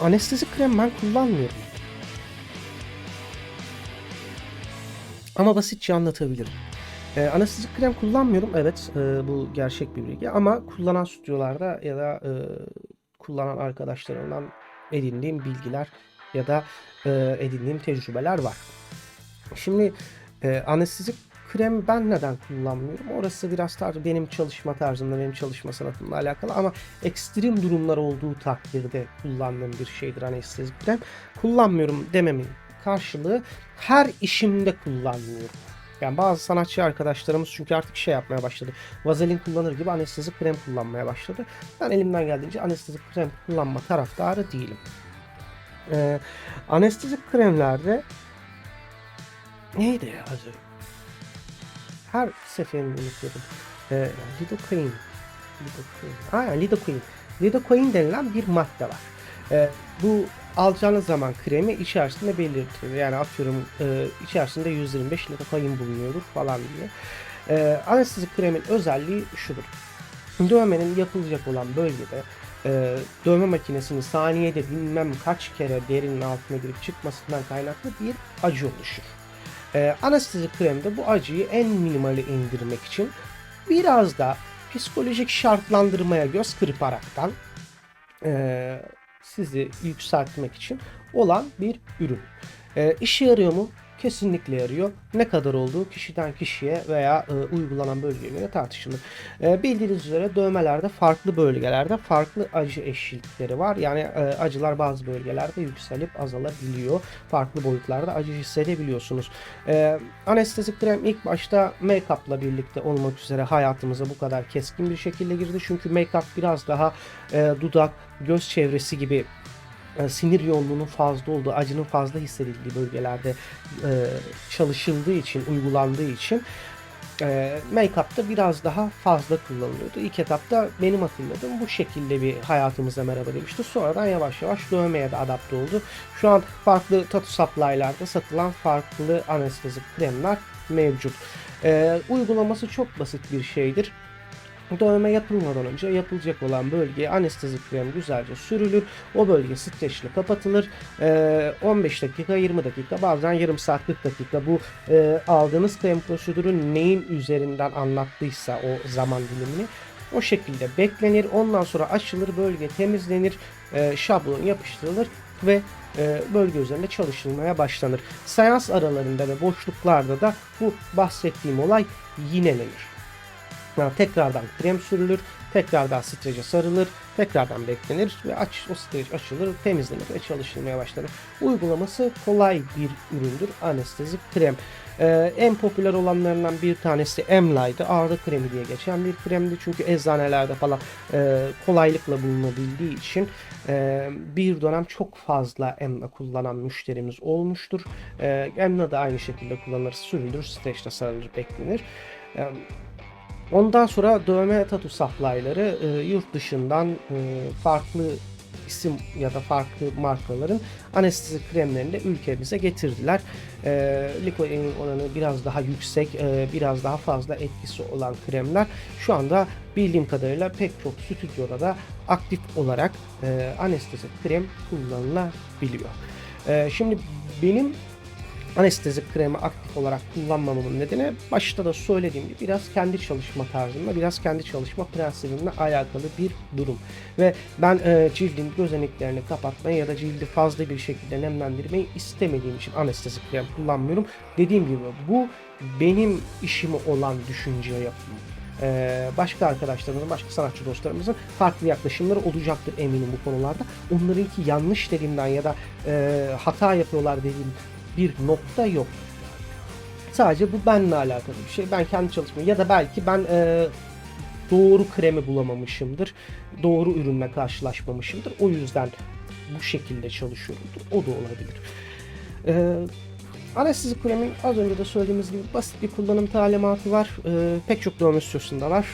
anestezi krem ben kullanmıyorum. Ama basitçe anlatabilirim. E, anestezik krem kullanmıyorum. Evet, e, bu gerçek bir bilgi. Ama kullanan stüdyolarda ya da e, kullanan arkadaşlarımdan edindiğim bilgiler ya da e, edindiğim tecrübeler var. Şimdi e, anestezik krem ben neden kullanmıyorum? Orası biraz tar benim çalışma tarzımla, benim çalışma sanatımla alakalı ama ekstrem durumlar olduğu takdirde kullandığım bir şeydir anestezik krem. Kullanmıyorum dememin karşılığı her işimde kullanmıyorum. Yani bazı sanatçı arkadaşlarımız çünkü artık şey yapmaya başladı. Vazelin kullanır gibi anestezik krem kullanmaya başladı. Ben elimden geldiğince anestezik krem kullanma taraftarı değilim. Ee, anestezik kremlerde neydi ya az önce? Her seferinde unutuyorum. Ee, lidocaine. Lidocaine. Aynen lidocaine. Lidocaine denilen bir madde var. Ee, bu alacağınız zaman kremi içerisinde belirtir. Yani atıyorum e, içerisinde 125 lidocaine bulunuyordur falan diye. Ee, anestezik kremin özelliği şudur. Dövmenin yapılacak olan bölgede e, dövme makinesinin saniyede bilmem kaç kere derinin altına girip çıkmasından kaynaklı bir acı oluşur. E, anestezi kremde bu acıyı en minimale indirmek için biraz da psikolojik şartlandırmaya göz kırparaktan e, sizi yükseltmek için olan bir ürün. E, işe yarıyor mu? Kesinlikle yarıyor. Ne kadar olduğu kişiden kişiye veya e, uygulanan bölgeye göre tartışılır. E, bildiğiniz üzere dövmelerde farklı bölgelerde farklı acı eşlikleri var. Yani e, acılar bazı bölgelerde yükselip azalabiliyor. Farklı boyutlarda acı hissedebiliyorsunuz. E, anestezik krem ilk başta make-up'la birlikte olmak üzere hayatımıza bu kadar keskin bir şekilde girdi. Çünkü make-up biraz daha e, dudak, göz çevresi gibi e, sinir yoğunluğunun fazla olduğu, acının fazla hissedildiği bölgelerde e, çalışıldığı için, uygulandığı için e, make-up'ta biraz daha fazla kullanılıyordu. İlk etapta benim hatırladığım bu şekilde bir hayatımıza merhaba demişti. Sonradan yavaş yavaş dövmeye de adapte oldu. Şu an farklı tattoo supply'larda satılan farklı anestezik kremler mevcut. E, uygulaması çok basit bir şeydir. Dövme yapılmadan önce yapılacak olan bölgeye anestezi kremi güzelce sürülür. O bölge streçle kapatılır. Ee, 15 dakika, 20 dakika, bazen yarım saat 40 dakika bu e, aldığınız krem prosedürü neyin üzerinden anlattıysa o zaman dilimini o şekilde beklenir. Ondan sonra açılır, bölge temizlenir, e, şablon yapıştırılır ve e, bölge üzerinde çalışılmaya başlanır. Seans aralarında ve boşluklarda da bu bahsettiğim olay yinelenir. Yani tekrardan krem sürülür, tekrardan strece sarılır, tekrardan beklenir ve aç, o streç açılır, temizlenir ve çalışılmaya başlanır. Uygulaması kolay bir üründür anestezik krem. Ee, en popüler olanlarından bir tanesi Emla'ydı. Ağrı kremi diye geçen bir kremdi. Çünkü eczanelerde falan e, kolaylıkla bulunabildiği için e, bir dönem çok fazla Emla kullanan müşterimiz olmuştur. E, Emla da aynı şekilde kullanılır, sürülür, streçle sarılır, beklenir. E, Ondan sonra dövme tatu supply'ları e, yurt dışından e, farklı isim ya da farklı markaların anestezi kremlerini de ülkemize getirdiler. E, liquid oranı biraz daha yüksek, e, biraz daha fazla etkisi olan kremler şu anda bildiğim kadarıyla pek çok stüdyoda da aktif olarak e, anestezi krem kullanılabiliyor. E, şimdi benim anestezi kremi aktif olarak kullanmamamın nedeni başta da söylediğim gibi biraz kendi çalışma tarzımla, biraz kendi çalışma prensibimle alakalı bir durum. Ve ben e, cildin gözeneklerini kapatmayı ya da cildi fazla bir şekilde nemlendirmeyi istemediğim için anestezi krem kullanmıyorum. Dediğim gibi bu benim işimi olan düşünce yapım. Ee, başka arkadaşlarımızın, başka sanatçı dostlarımızın farklı yaklaşımları olacaktır eminim bu konularda. Onlarınki yanlış dediğimden ya da e, hata yapıyorlar dediğim bir nokta yok. Sadece bu benimle alakalı bir şey. Ben kendi çalışmamı ya da belki ben e, doğru kremi bulamamışımdır. Doğru ürünle karşılaşmamışımdır. O yüzden bu şekilde çalışıyorumdur. O da olabilir. E, anestezi kremin az önce de söylediğimiz gibi basit bir kullanım talimatı var. E, pek çok dövme stüdyosunda var.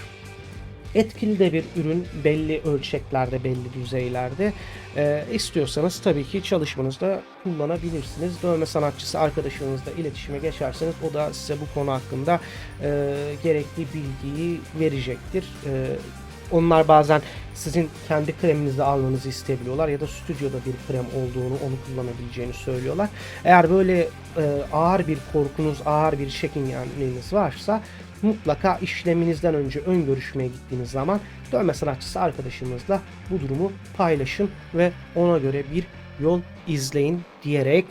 Etkili de bir ürün belli ölçeklerde, belli düzeylerde. Ee, istiyorsanız tabii ki çalışmanızda kullanabilirsiniz. Dövme sanatçısı arkadaşınızla iletişime geçerseniz o da size bu konu hakkında e, gerekli bilgiyi verecektir. E, onlar bazen sizin kendi kreminizde almanızı isteyebiliyorlar ya da stüdyoda bir krem olduğunu, onu kullanabileceğini söylüyorlar. Eğer böyle e, ağır bir korkunuz, ağır bir çekingenliğiniz varsa mutlaka işleminizden önce ön görüşmeye gittiğiniz zaman dövme sanatçısı arkadaşınızla bu durumu paylaşın ve ona göre bir yol izleyin diyerek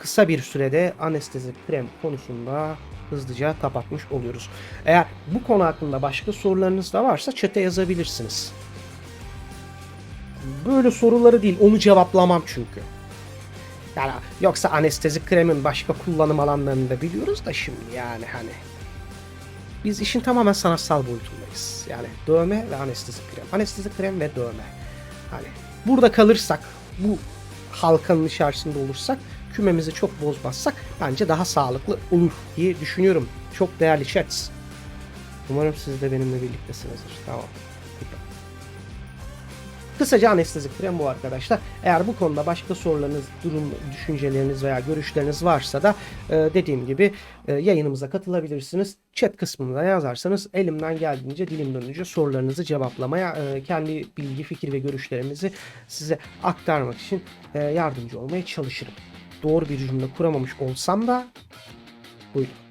kısa bir sürede anestezik krem konusunda hızlıca kapatmış oluyoruz. Eğer bu konu hakkında başka sorularınız da varsa chat'e yazabilirsiniz. Böyle soruları değil, onu cevaplamam çünkü. Yani yoksa anestezik kremin başka kullanım alanlarını da biliyoruz da şimdi yani hani. Biz işin tamamen sanatsal boyutundayız. Yani dövme ve anestezik krem. Anestezik krem ve dövme. Hani burada kalırsak, bu halkanın içerisinde olursak, kümemizi çok bozmazsak bence daha sağlıklı olur diye düşünüyorum. Çok değerli chats. Umarım siz de benimle birliktesinizdir. Tamam. Kısaca anestezik krem bu arkadaşlar. Eğer bu konuda başka sorularınız, durum, düşünceleriniz veya görüşleriniz varsa da e, dediğim gibi e, yayınımıza katılabilirsiniz. Chat kısmında yazarsanız elimden geldiğince dilim dönünce sorularınızı cevaplamaya, e, kendi bilgi, fikir ve görüşlerimizi size aktarmak için e, yardımcı olmaya çalışırım. Doğru bir cümle kuramamış olsam da buyurun.